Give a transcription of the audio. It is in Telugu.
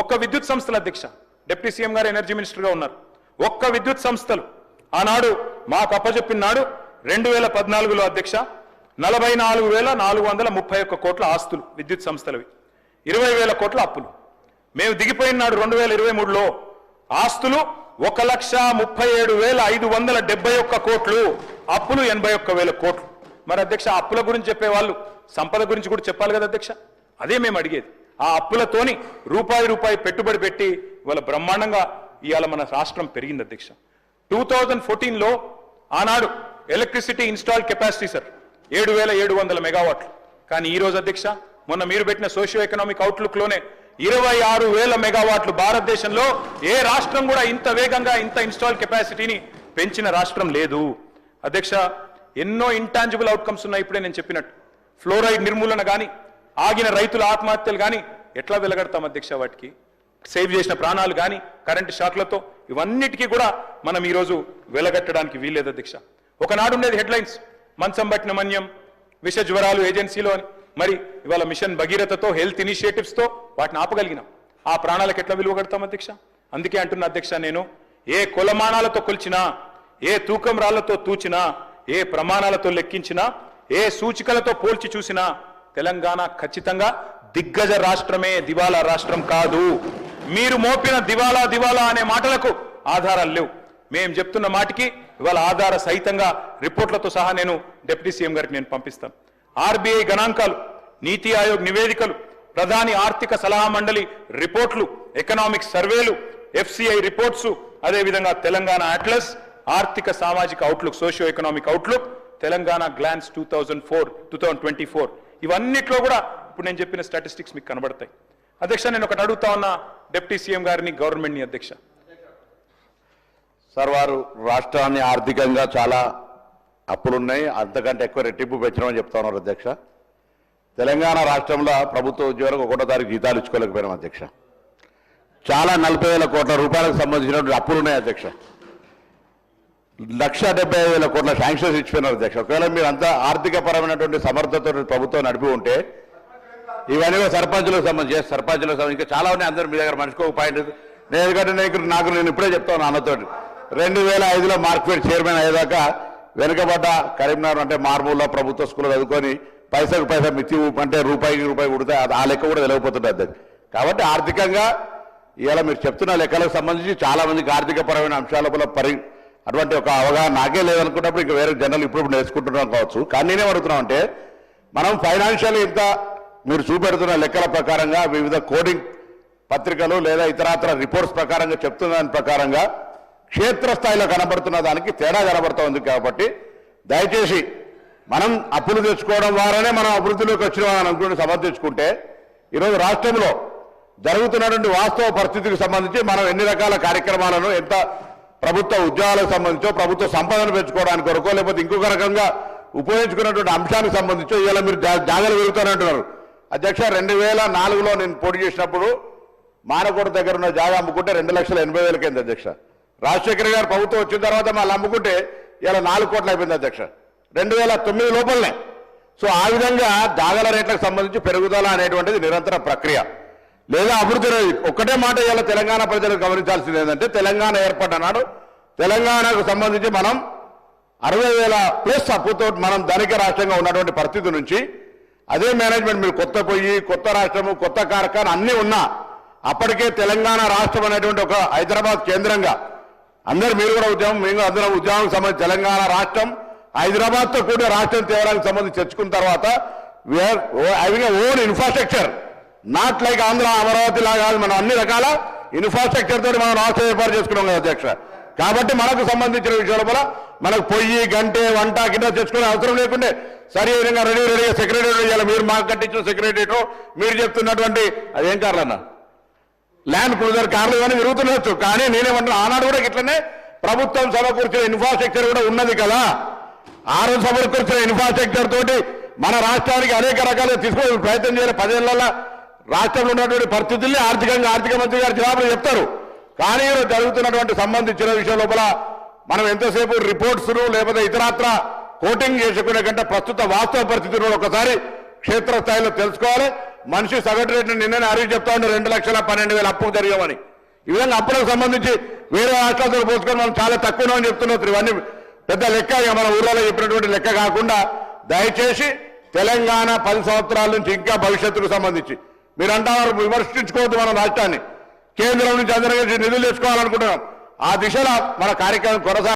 ఒక్క విద్యుత్ సంస్థల అధ్యక్ష డిప్యూటీ సీఎం గారు ఎనర్జీ మినిస్టర్గా ఉన్నారు. ఒక్క విద్యుత్ సంస్థలు. ఆనాడు మాకు అప్పచెప్పినాడు రెండు వేల పద్నాలుగులో అధ్యక్ష నలభై నాలుగు వేల నాలుగు వందల ముప్పై ఒక్క కోట్ల ఆస్తులు విద్యుత్ సంస్థలవి. ఇరవై వేల కోట్ల అప్పులు. మేము దిగిపోయిన నాడు రెండు వేల ఇరవై మూడులో ఆస్తులు ఒక లక్ష ముప్పై ఏడు వేల ఐదు వందల డెబ్బై ఒక్క కోట్లు అప్పులు ఎనభై ఒక్క వేల కోట్లు. మరి అధ్యక్ష అప్పుల గురించి చెప్పేవాళ్ళు సంపద గురించి కూడా చెప్పాలి కదా అధ్యక్ష? అదే మేము అడిగేది. ఆ అప్పులతోని రూపాయి రూపాయి పెట్టుబడి పెట్టి ఇవాళ బ్రహ్మాండంగా ఇవాళ మన రాష్ట్రం పెరిగింది అధ్యక్ష. టూ థౌజండ్ ఫోర్టీన్లో ఆనాడు ఎలక్ట్రిసిటీ ఇన్స్టాల్ కెపాసిటీ సార్ ఏడు వేల ఏడు వందల మెగావాట్లు. కానీ ఈ రోజు అధ్యక్ష మొన్న మీరు పెట్టిన సోషియో ఎకనామిక్ అవుట్లుక్లోనే ఇరవై ఆరు వేల మెగావాట్లు భారతదేశంలో ఏ రాష్ట్రం కూడా ఇంత వేగంగా ఇంత ఇన్స్టాల్ కెపాసిటీని పెంచిన రాష్ట్రం లేదు. అధ్యక్ష ఎన్నో ఇంటాంజిబుల్ అవుట్కమ్స్ ఉన్నాయి ఇప్పుడే నేను చెప్పినట్టు. ఫ్లోరైడ్ నిర్మూలన కానీ ఆగిన రైతుల ఆత్మహత్యలు కానీ ఎట్లా వెలగడతాం అధ్యక్ష వాటికి? సేవ్ చేసిన ప్రాణాలు కానీ కరెంటు షాక్లతో ఇవన్నిటికీ కూడా మనం ఈరోజు వెలగట్టడానికి వీల్లేదు అధ్యక్ష. ఒకనాడు ఉండేది హెడ్లైన్స్ మంచం పట్టిన మన్యం విష జ్వరాలు ఏజెన్సీలో అని. మరి ఇవాళ మిషన్ భగీరథతో హెల్త్ ఇనిషియేటివ్స్తో వాటిని ఆపగలిగినాం. ఆ ప్రాణాలకు ఎట్లా విలువ కడతాం అధ్యక్ష? అందుకే అంటున్న అధ్యక్ష నేను ఏ కులమానాలతో కొలిచినా ఏ తూకం రాళ్ళతో తూచినా ఏ ప్రమాణాలతో లెక్కించినా ఏ సూచికలతో పోల్చి చూసినా తెలంగాణ ఖచ్చితంగా దిగ్గజ రాష్ట్రమే దివాలా రాష్ట్రం కాదు. మీరు మోపిన దివాలా దివాలా అనే మాటలకు ఆధారాలు లేవు. మేం చెప్తున్న మాటికి ఇవాళ ఆధార సహితంగా రిపోర్ట్లతో సహా నేను డిప్యూటీ సీఎం గారికి నేను పంపిస్తాను ఆర్బీఐ గణాంకాలు నీతి ఆయోగ్ నివేదికలు ప్రధాని ఆర్థిక సలహా మండలి రిపోర్ట్లు ఎకనామిక్ సర్వేలు ఎఫ్సిఐ రిపోర్ట్స్ అదేవిధంగా తెలంగాణ అట్లస్ ఆర్థిక సామాజిక outlook socio economic outlook Telangana glance two thousand four two thousand twenty four. ఇవన్నిట్లో కూడా ఇప్పుడు నేను చెప్పిన స్టాటిస్టిక్స్ మీకు కనబడతాయి. అధ్యక్ష నేను ఒకటి అడుగుతా ఉన్నా డిప్యూటీ సీఎం గారిని గవర్నమెంట్ని అధ్యక్ష. సార్ వారు రాష్ట్రాన్ని ఆర్థికంగా చాలా అప్పులున్నాయి. అంతకంటే ఎక్కువ రెట్టింపు పెంచడం చెప్తా ఉన్నారు అధ్యక్ష. తెలంగాణ రాష్ట్రంలో ప్రభుత్వ ఉద్యోగులకు ఒకటో తారీఖు జీతాలు ఇచ్చుకోలేకపోయినాం అధ్యక్ష. చాలా నలభై వేల కోట్ల రూపాయలకు సంబంధించినటువంటి అప్పులు ఉన్నాయి అధ్యక్ష. లక్ష డెబ్బై ఐదు వేల కోట్ల శాంక్షన్స్ ఇచ్చిపోయినారు అధ్యక్ష. ఒకవేళ మీరు అంతా ఆర్థిక పరమైనటువంటి సమర్థతో ప్రభుత్వం నడిపి ఉంటే ఇవన్నీ సర్పంచులకు సంబంధించి సర్పంచులకు సంబంధించి. ఇంకా చాలా ఉన్నాయి అందరూ మీ దగ్గర మనిషికి ఒక పాయింట్ నేను ఎందుకంటే నాకు నాకు నేను ఇప్పుడే చెప్తాను నాన్నతో రెండు వేల ఐదులో మార్కెట్ చైర్మన్ అయ్యేదాకా వెనుకబడ్డ కరీంనగర్ అంటే మార్మూల్లో ప్రభుత్వ స్కూల్లో చదువుకొని పైసకు పైసా మిత్తి అంటే రూపాయికి రూపాయి కుడితే అది ఆ లెక్క కూడా తెలియకపోతుంటుంది అది. కాబట్టి ఆర్థికంగా ఇవాళ మీరు చెప్తున్న లెక్కలకు సంబంధించి చాలా మందికి అంశాల పరమైన పరి అటువంటి ఒక అవగాహన నాకే లేదనుకున్నప్పుడు ఇంకా వేరే జనరల్ ఇప్పుడు నేర్చుకుంటున్నాం కావచ్చు. కానీ నేనేం అడుగుతున్నాం అంటే మనం ఫైనాన్షియల్ ఇంత మీరు చూపెడుతున్న లెక్కల ప్రకారంగా వివిధ కోడింగ్ పత్రికలు లేదా ఇతరాతర రిపోర్ట్స్ ప్రకారంగా చెప్తున్న దాని ప్రకారంగా క్షేత్రస్థాయిలో కనబడుతున్న దానికి తేడా కనబడుతోంది కాబట్టి దయచేసి మనం అప్పులు తెచ్చుకోవడం ద్వారానే మనం అభివృద్ధిలోకి వచ్చినామని అనుకుని సమర్థించుకుంటే ఈరోజు రాష్ట్రంలో జరుగుతున్నటువంటి వాస్తవ పరిస్థితికి సంబంధించి మనం ఎన్ని రకాల కార్యక్రమాలను ఎంత ప్రభుత్వ ఉద్యోగాలకు సంబంధించో ప్రభుత్వ సంపదను పెంచుకోవడానికి కొరకో లేకపోతే ఇంకొక రకంగా ఉపయోగించుకున్నటువంటి అంశానికి సంబంధించో ఇలా మీరు జా- జాగ్రత్తలు పెరుగుతారంటున్నారు అధ్యక్ష రెండు వేల నాలుగులో నేను పోటీ చేసినప్పుడు మానకోట దగ్గర ఉన్న జాగా అమ్ముకుంటే రెండు లక్షల ఎనభై వేలకి అయింది అధ్యక్ష. రాజశేఖర్ గారు ప్రభుత్వం వచ్చిన తర్వాత మళ్ళీ అమ్ముకుంటే ఇలా నాలుగు కోట్లు అయిపోయింది అధ్యక్ష. రెండు వేల తొమ్మిది లోపలనే. సో ఆ విధంగా జాగాల రేట్లకు సంబంధించి పెరుగుదల అనేటువంటిది నిరంతర ప్రక్రియ. లేదా అభివృద్ధి ఒక్కటే మాట ఇలా తెలంగాణ ప్రజలు గమనించాల్సింది ఏంటంటే తెలంగాణ ఏర్పడ్డ నాడు తెలంగాణకు సంబంధించి మనం అరవై వేల ప్లస్ అప్పుతో మనం ధనిక రాష్ట్రంగా ఉన్నటువంటి పరిస్థితి నుంచి అదే మేనేజ్మెంట్ మీరు కొత్త పొయ్యి కొత్త రాష్ట్రము కొత్త కార్ఖాన అన్నీ ఉన్నా అప్పటికే తెలంగాణ రాష్ట్రం అనేటువంటి ఒక హైదరాబాద్ కేంద్రంగా. అందరు మీరు కూడా ఉద్యమం మేము అందరం ఉద్యమం సంబంధించి తెలంగాణ రాష్ట్రం హైదరాబాద్తో కూడిన రాష్ట్రం తేవడానికి సంబంధించి తెచ్చుకున్న తర్వాత having own infrastructure not like Andhra Amaravati లాగా కాదు మనం అన్ని రకాల ఇన్ఫ్రాస్ట్రక్చర్ తోటి మనం రాష్ట్రం ఏర్పాటు చేసుకున్నాం కదా అధ్యక్ష. కాబట్టి మనకు సంబంధించిన విషయాల కూడా మనకు పొయ్యి గంటే వంట గిన్నె తెచ్చుకునే అవసరం లేకుండే. సరే విధంగా రెడీ రెడీగా సెక్రటరీ చేయాలి. మీరు మాకు కట్టించిన సెక్రటరీతో మీరు చెప్తున్నటువంటి అదేం కార్లన్నా ల్యాండ్ క్రూజర్ కార్లు కానీ తిరుగుతుండొచ్చు. కానీ నేనేమంటున్నా ఆనాడు కూడా ఇట్లనే ప్రభుత్వం సమకూర్చిన ఇన్ఫ్రాస్ట్రక్చర్ కూడా ఉన్నది కదా. ఆ రోజు సమకూర్చిన ఇన్ఫ్రాస్ట్రక్చర్ తోటి మన రాష్ట్రానికి అనేక రకాలుగా తీసుకునే ప్రయత్నం చేయాలి. పదేళ్ళలో రాష్ట్రంలో ఉన్నటువంటి పరిస్థితుల్ని ఆర్థికంగా ఆర్థిక మంత్రి గారు జవాబులు చెప్తారు. కానీ జరుగుతున్నటువంటి సంబంధించిన విషయం లోపల మనం ఎంతసేపు రిపోర్ట్స్ లేకపోతే ఇతరాత్ర కోటింగ్ చేసుకునే కంటే ప్రస్తుత వాస్తవ పరిస్థితులను ఒకసారి క్షేత్రస్థాయిలో తెలుసుకోవాలి. మనిషి సగటు రేటును నిన్ననే హరీష్ చెప్తా ఉండే రెండు లక్షల పన్నెండు వేల అప్పు జరిగామని. ఈ విధంగా అప్పులకు సంబంధించి వేరే రాష్ట్రాలతో పోసుకొని మనం చాలా తక్కువ అని చెప్తున్నారు ఇవన్నీ పెద్ద లెక్క మన ఊర్లలో చెప్పినటువంటి లెక్క కాకుండా దయచేసి తెలంగాణ పది సంవత్సరాల నుంచి ఇంకా భవిష్యత్తుకు సంబంధించి. మీరు అంటారు విమర్శించుకోవద్దు మన రాష్ట్రాన్ని. కేంద్రం నుంచి అందరికీ నిధులు తెచ్చుకోవాలనుకుంటున్నాం. ఆ దిశలో మన కార్యక్రమం కొనసాగ